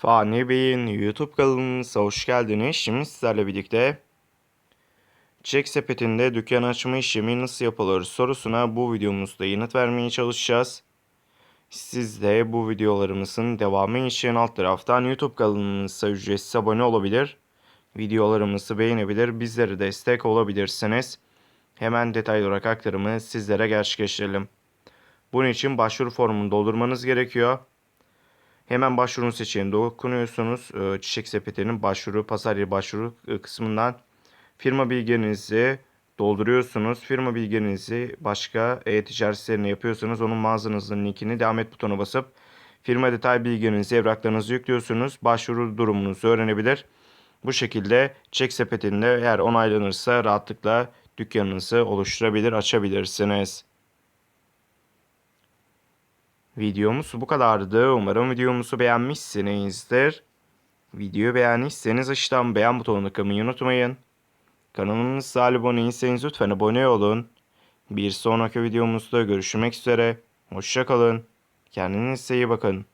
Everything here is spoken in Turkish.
Fani Bey'in YouTube kanalımıza hoş geldiniz. Şimdi sizlerle birlikte Çek sepetinde dükkan açma işlemi nasıl yapılır sorusuna bu videomuzda yanıt vermeye çalışacağız. Siz de bu videolarımızın devamı için alt taraftan YouTube kanalımıza ücretsiz abone olabilir. Videolarımızı beğenebilir, bizlere destek olabilirsiniz. Hemen detaylı olarak aktarımı sizlere gerçekleştirelim. Bunun için başvuru formunu doldurmanız gerekiyor. Hemen başvurun seçeneğine dokunuyorsunuz. Ee, Çiçek sepetinin başvuru, pazar başvuru e, kısmından firma bilgilerinizi dolduruyorsunuz. Firma bilgilerinizi başka e-ticaret sitelerine yapıyorsanız onun mağazanızın linkini devam et butonuna basıp firma detay bilgilerinizi, evraklarınızı yüklüyorsunuz. Başvuru durumunuzu öğrenebilir. Bu şekilde çek sepetinde eğer onaylanırsa rahatlıkla dükkanınızı oluşturabilir, açabilirsiniz. Videomuz bu kadardı. Umarım videomuzu beğenmişsinizdir. Videoyu beğendiyseniz aşağıdan beğen butonuna kılmayı unutmayın. Kanalımıza abone değilseniz lütfen abone olun. Bir sonraki videomuzda görüşmek üzere. Hoşçakalın. Kendinize iyi bakın.